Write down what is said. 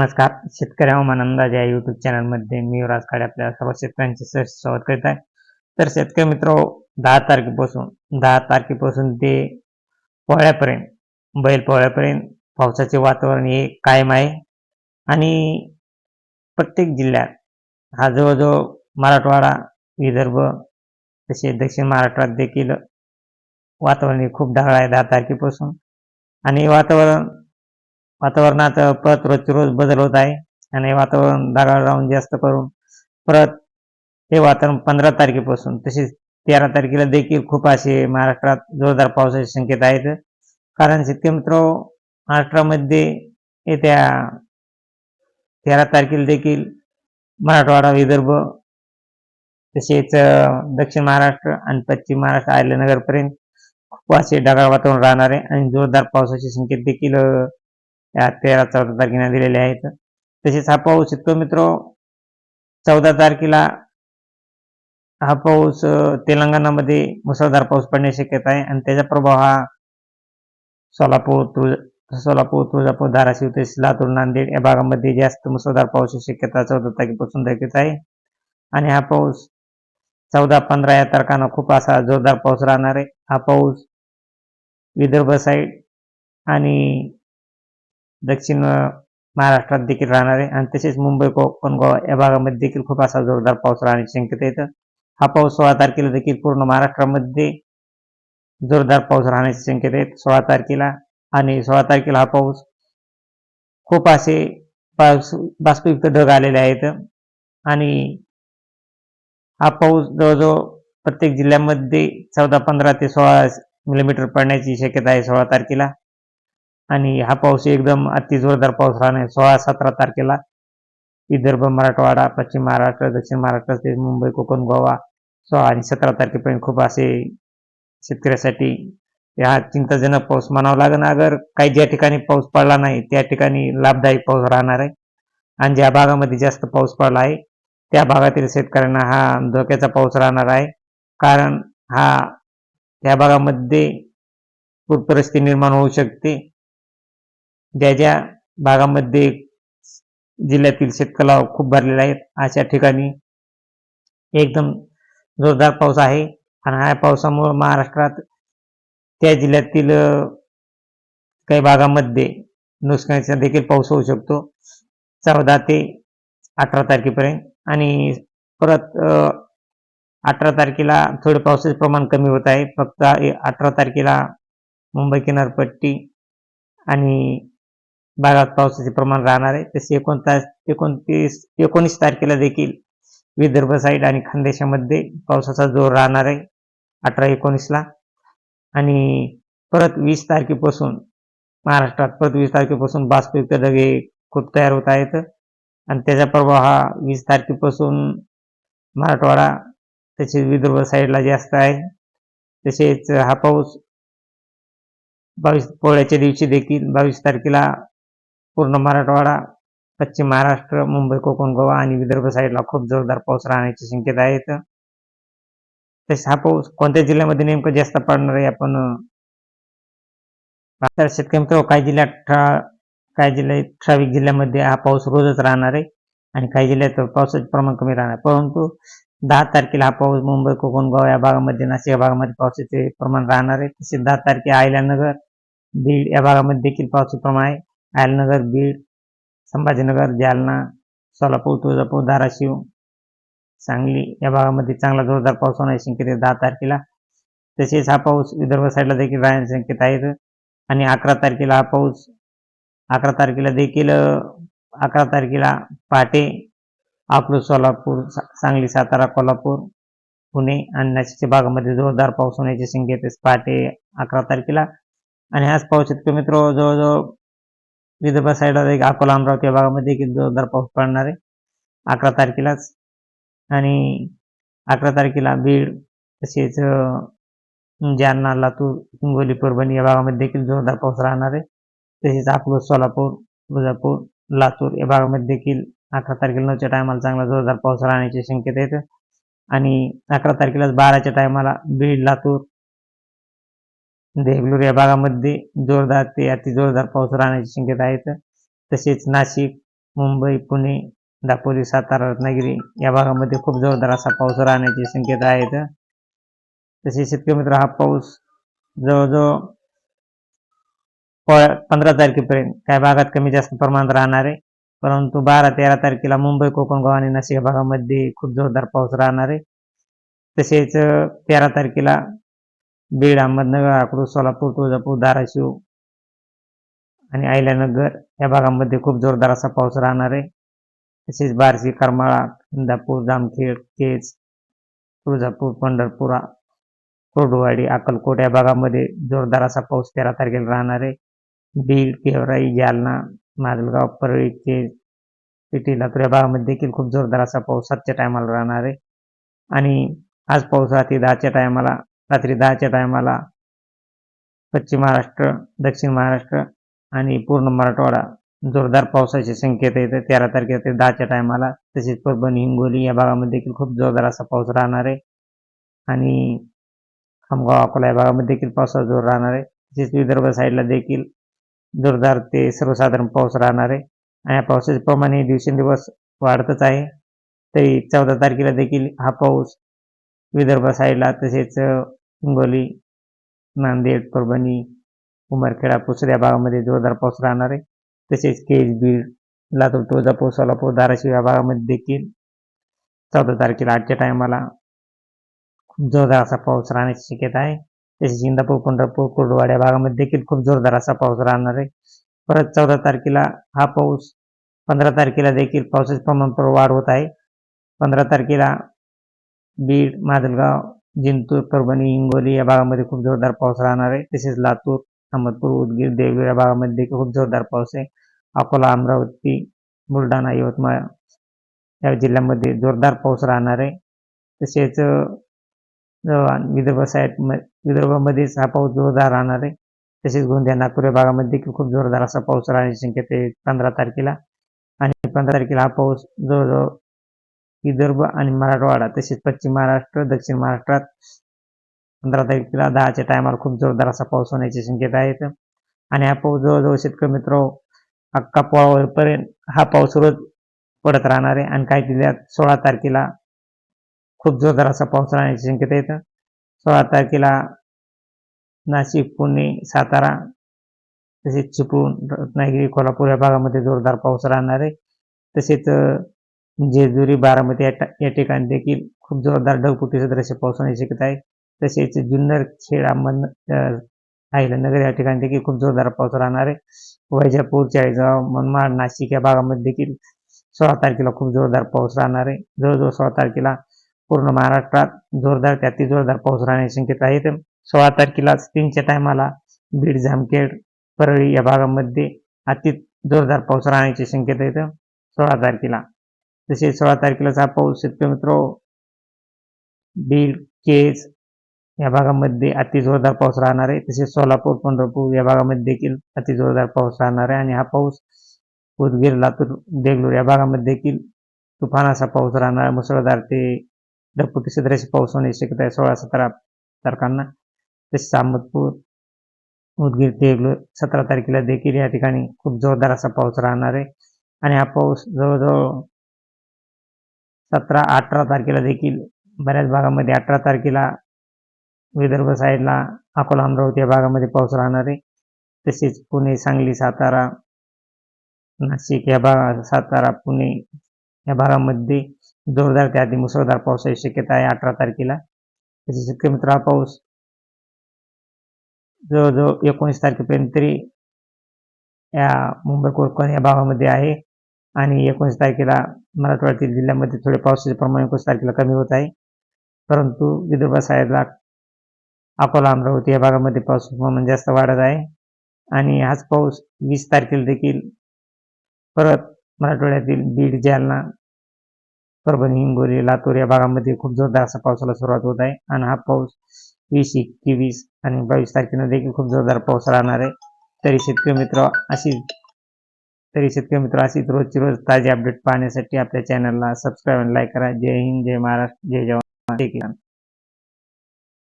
नमस्कार. शेतकरी हवामान अंदाज या युट्यूब चॅनलमध्ये मी युवराज काळे आपल्या सर्व शेतकऱ्यांचे सहर्ष स्वागत करीत आहे. तर शेतकरी मित्र दहा तारखेपासून दहा तारखेपासून ते पोळ्यापर्यंत बैल पोळ्यापर्यंत पावसाचे वातावरण हे कायम आहे. आणि प्रत्येक जिल्ह्यात हा जवळजवळ मराठवाडा विदर्भ तसे दक्षिण महाराष्ट्रात देखील वातावरण हे खूप ढाळ आहे दहा तारखेपासून. आणि वातावरण वातावरणात परत रोजचे रोज बदल होत आहे आणि वातावरण ढगाळ राहून जास्त करून परत हे वातावरण पंधरा तारखेपासून तसेच तेरा तारखेला देखील खूप असे महाराष्ट्रात जोरदार पावसाचे संकेत आहेत. कारण शेतकरी मित्र महाराष्ट्रामध्ये येत्या तेरा तारखेला देखील मराठवाडा विदर्भ तसेच दक्षिण महाराष्ट्र आणि पश्चिम महाराष्ट्र आर्यनगरपर्यंत खूप असे ढगाळ वातावरण राहणार आहे आणि जोरदार पावसाचे संकेत देखील तेरा चौदा तारखेला दिलेले आहेत. तसेच हा पाऊस शेतकरी मित्र. चौदा तारखेला हा पाऊस तेलंगणामध्ये मुसळधार पाऊस पडण्याची शक्यता आहे. आणि त्याचा प्रभाव हा सोलापूर तुळ सोलापूर तुळजापूर धाराशिव तसेच लातूर नांदेड या भागामध्ये जास्त मुसळधार पावसाची शक्यता चौदा तारखेपासून दाखवत आहे. आणि हा पाऊस चौदा पंधरा या तारखांना खूप असा जोरदार पाऊस राहणार आहे. हा पाऊस विदर्भ साईड आणि दक्षिण महाराष्ट्रात देखील राहणार. आहे आणि तसेच मुंबई कोकण गोवा या भागामध्ये देखील खूप असा जोरदार पाऊस राहण्याची शक्यता येतं हा पाऊस सोळा तारखेला देखील पूर्ण महाराष्ट्रामध्ये जोरदार पाऊस राहण्याची शक्यता आहे. सोळा तारखेला आणि सोळा तारखेला हा पाऊस खूप असे पाऊस बाष्पयुक्त ढग आलेले आहेत. आणि हा पाऊस जवळजवळ प्रत्येक जिल्ह्यामध्ये चौदा पंधरा ते सोळा मिलीमीटर पडण्याची शक्यता आहे सोळा तारखेला. आणि हा पाऊस एकदम अति जोरदार पाऊस राहणार आहे. सोळा सतरा तारखेला विदर्भ मराठवाडा पश्चिम महाराष्ट्र दक्षिण महाराष्ट्र ते मुंबई कोकण गोवा सोळा आणि सतरा तारखेपर्यंत खूप असे शेतकऱ्यासाठी हा चिंताजनक पाऊस म्हणावा लागेल. अगर काही ज्या ठिकाणी पाऊस पडला नाही त्या ठिकाणी लाभदायी पाऊस राहणार आहे. आणि ज्या भागामध्ये जास्त पाऊस पडला आहे त्या भागातील शेतकऱ्यांना हा धोक्याचा पाऊस राहणार आहे. कारण हा त्या भागामध्ये पूरपरिस्थिती निर्माण होऊ शकते. ज्या ज्या भागामध्ये जिल्ह्यातील शेतकला खूप भरलेले आहेत अशा ठिकाणी एकदम जोरदार पाऊस आहे. आणि ह्या पावसामुळे महाराष्ट्रात त्या जिल्ह्यातील काही भागामध्ये नुकसानीचा देखील पाऊस होऊ शकतो. चौदा ते अठरा तारखेपर्यंत. आणि परत अठरा तारखेला थोडे पावसाचे प्रमाण कमी होत आहे. फक्त अठरा तारखेला मुंबई किनारपट्टी आणि भागात पावसाचे प्रमाण राहणार आहे. तसे एकोणतास एकोणतीस एकोणीस तारखेला देखील विदर्भ साईड आणि खानदेशामध्ये पावसाचा जोर राहणार आहे. अठरा एकोणीसला. आणि परत वीस तारखेपासून महाराष्ट्रात परत वीस तारखेपासून बाष्पयुक्त ढगे खूप तयार होत आहेत. आणि त्याचा प्रभाव हा वीस तारखेपासून मराठवाडा तसेच विदर्भ साईडला जास्त आहे. तसेच हा पाऊस बावीस पोळ्याच्या दिवशी देखील बावीस तारखेला पूर्ण मराठवाडा पश्चिम महाराष्ट्र मुंबई कोकण गोवा आणि विदर्भ साईडला खूप जोरदार पाऊस राहण्याची शक्यता आहेत तसेच हा पाऊस कोणत्या जिल्ह्यामध्ये नेमकं जास्त पडणार आहे आपण तर शेतकरी काही जिल्ह्यात काही जिल्ह्यात ठराविक जिल्ह्यामध्ये हा पाऊस रोजच राहणार आहे आणि काही जिल्ह्यात पावसाचे प्रमाण कमी राहणार परंतु दहा तारखेला हा पाऊस मुंबई कोकण गोवा या भागामध्ये नाशिक या भागामध्ये पावसाचे प्रमाण राहणार आहे. तसेच दहा तारखे अहिल्यानगर बीड या भागामध्ये देखील पावसाचे प्रमाण आहे. अहिल्यानगर बीड संभाजीनगर जालना सोलापूर तुळजापूर धाराशिव सांगली या भागामध्ये चांगला जोरदार पाऊस होण्याची शक्यता आहे दहा तारखेला. तसेच हा पाऊस विदर्भ साईडला देखील राहण्याची शक्यता आहे आणि अकरा तारखेला हा पाऊस अकरा तारखेला देखील अकरा तारखेला पहाटे अकलूज सोलापूर सांगली सातारा कोल्हापूर पुणे आणि नाशिकच्या भागामध्ये जोरदार पाऊस होण्याची शक्यता आहे पहाटे अकरा तारखेला. आणि हाच पाऊस शेतकरी मित्र जवळजवळ विदर्भ साईडला एक अकोला अमरावती या भागामध्ये देखील जोरदार पाऊस पडणार आहे. अकरा तारखेलाच. आणि अकरा तारखेला बीड तसेच जालना लातूर हिंगोली परभणी या भागामध्ये देखील जोरदार पाऊस राहणार आहे. तसेच अकलूज सोलापूर तुळजापूर लातूर या भागामध्ये देखील अकरा तारखेला नऊच्या टायमाला चांगला जोरदार पाऊस राहण्याची शक्यता येते आणि अकरा तारखेलाच बाराच्या टायमाला बीड लातूर देगलूर या भागामध्ये जोरदार ते अति जोरदार पाऊस राहण्याची शक्यता आहे तसेच नाशिक मुंबई पुणे दापोली सातारा रत्नागिरी या भागामध्ये खूप जोरदार असा पाऊस राहण्याची शक्यता आहेत तसेच शेतकरी मित्र हा पाऊस जवळजवळ प- पंधरा तारखेपर्यंत काही भागात कमी जास्त प्रमाणात राहणार आहे. परंतु बारा तेरा तारखेला मुंबई कोकण गोवा आणि नाशिक या भागामध्ये खूप जोरदार पाऊस राहणार आहे. तसेच तेरा तारखेला बीड अहमदनगर आकडू सोलापूर तुळजापूर धाराशिव आणि अहिल्यानगर या भागामध्ये खूप जोरदार असा पाऊस राहणार आहे. तसेच बार्शी करमाळा इंदापूर जामखेड केज तुळजापूर पंढरपूर कोडवाडी अक्कलकोट या भागामध्ये जोरदार असा पाऊस तेरा तारखेला राहणार आहे. बीड गेवराई जालना माजलगाव परळी केज पेटी लातूर या भागामध्ये देखील खूप जोरदार असा पाऊस सातच्या टायमाला राहणार आहे. आणि आज पाऊस रात्री दहाच्या टायमाला रात्री दहाच्या टायमाला पश्चिम महाराष्ट्र दक्षिण महाराष्ट्र आणि पूर्ण मराठवाडा जोरदार पावसाची संकेत येते तेरा तारखेला ते दहाच्या टायमाला तसेच परभणी हिंगोली या भागामध्ये देखील खूप जोरदार असा पाऊस राहणार आहे. आणि खामगाव अकोला या भागामध्ये देखील पावसाचा जोर राहणार आहे. तसेच विदर्भ साईडला देखील जोरदार ते सर्वसाधारण पाऊस राहणार आहे. आणि या पावसाचे प्रमाण हे दिवसेंदिवस वाढतच आहे. तरी चौदा तारखेला देखील हा पाऊस विदर्भ साईडला तसेच हिंगोली नांदेड परभणी उमरखेडा पुसद या भागामध्ये जोरदार पाऊस राहणार आहे. तसेच केज बीड लातूर तुळजापूर सोलापूर धाराशिव या भागामध्ये देखील चौदा तारखेला आजच्या टायमाला खूप जोरदार असा पाऊस राहण्याची शक्यता आहे. तसेच इंदापूर पंढरपूर कुर्डवाड या भागामध्ये देखील खूप जोरदार असा पाऊस राहणार आहे. परत चौदा तारखेला हा पाऊस पंधरा तारखेला देखील पावसाचे प्रमाण वाढ होत आहे. पंधरा तारखेला बीड माजलगाव जिंतूर परभणी हिंगोली या भागामध्ये खूप जोरदार पाऊस राहणार आहे. तसेच लातूर अहमदपूर उदगीर देवगड या भागामध्ये देखील खूप जोरदार पाऊस आहे. अकोला अमरावती बुलढाणा यवतमाळ या जिल्ह्यामध्ये जोरदार पाऊस राहणार आहे. तसेच विदर्भ साईड विदर्भामध्येच हा पाऊस जोरदार राहणार आहे. तसेच गोंदिया नागपूर या भागामध्ये देखील खूप जोरदार असा पाऊस राहण्याची शक्यता आहे पंधरा तारखेला. आणि पंधरा तारखेला हा पाऊस जवळजवळ विदर्भ आणि मराठवाडा तसेच पश्चिम महाराष्ट्र दक्षिण महाराष्ट्रात पंधरा तारखेला दहाच्या टायमाला खूप जोरदार असा पाऊस होण्याची शक्यता आहे आणि हा पाऊस जवळजवळ शेतकरी मित्र अक्का पोळावरपर्यंत हा पाऊस रोज पडत राहणार आहे. आणि काही जिल्ह्यात सोळा तारखेला खूप जोरदार असा पाऊस राहण्याची शक्यता येतं सोळा तारखेला नाशिक पुणे सातारा तसेच चिपळूण रत्नागिरी कोल्हापूर या भागामध्ये जोरदार पाऊस राहणार आहे. तसेच जेजुरी बारामती या या ठिकाणी देखील खूप जोरदार ढगफुटीचं दृश्य पाऊस शिकत आहे. तसेच जुन्नर खेड अहमद अहिल्यानगर या ठिकाणी देखील खूप जोरदार पाऊस राहणार आहे. वैजापूर चाळीसगाव मनमाड नाशिक या भागामध्ये देखील सोळा तारखेला खूप जोरदार पाऊस राहणार आहे. जवळजवळ सोळा तारखेला पूर्ण महाराष्ट्रात जोरदार ते अति जोरदार पाऊस राहण्याची शक्यता आहे. सोळा तारखेलाच तीनच्या टायमाला बीड जामखेड परळी या भागामध्ये अति जोरदार पाऊस राहण्याची शक्यता येतं सोळा तारखेला तसेच सोळा तारखेलाच हा पाऊस शेतकरी मित्र बीड केज या भागामध्ये अति जोरदार पाऊस राहणार आहे. तसेच सोलापूर पंढरपूर या भागामध्ये देखील अति जोरदार पाऊस राहणार आहे आणि हा पाऊस उदगीर लातूर देगलूर या भागामध्ये देखील तुफान असा पाऊस राहणार आहे. मुसळधार ते ढगफुटी सदृश पाऊस होण्याची शक्यता आहे सोळा सतरा तारखांना. तसेच अहमदपूर उदगीर देगलूर सतरा तारखेला देखील या ठिकाणी खूप जोरदार असा पाऊस राहणार आहे. आणि हा पाऊस जवळजवळ सतरा अठरा तारखेला देखील बऱ्याच भागामध्ये अठरा तारखेला विदर्भ साईडला अकोला अमरावती या भागामध्ये पाऊस राहणार आहे. तसेच पुणे सांगली सातारा नाशिक या भाग सातारा पुणे या भागामध्ये जोरदार ते अति मुसळधार पावसाची शक्यता आहे अठरा तारखेला. तसेच शेतकरी मित्र हा पाऊस जवळजवळ एकोणीस तारखेपर्यंत तरी या मुंबई कोकण या भागामध्ये आहे. आणि एकोणीस तारखेला मराठवाड्यातील जिल्ह्यामध्ये थोडे पावसाचे प्रमाण एकोणीस तारखेला कमी होत आहे. परंतु विदर्भ साईडला अकोला अमरावती या भागामध्ये पावसाचे प्रमाण जास्त वाढत आहे. आणि हाच पाऊस वीस तारखेला देखील परत मराठवाड्यातील बीड जालना परभणी हिंगोली लातूर या भागामध्ये खूप जोरदार असा पावसाला सुरुवात होत आहे. आणि हा पाऊस वीस एकवीस आणि बावीस तारखेला देखील खूप जोरदार पाऊस राहणार आहे. तरी शेतकरी मित्र अशी तरी शेतकरी मित्र अशीच रोजची रोज ताजे अपडेट पाहण्यासाठी आपल्या चॅनलला सबस्क्राईब आणि लाईक करा. जय हिंद जय महाराष्ट्र जय जवान. जय किसान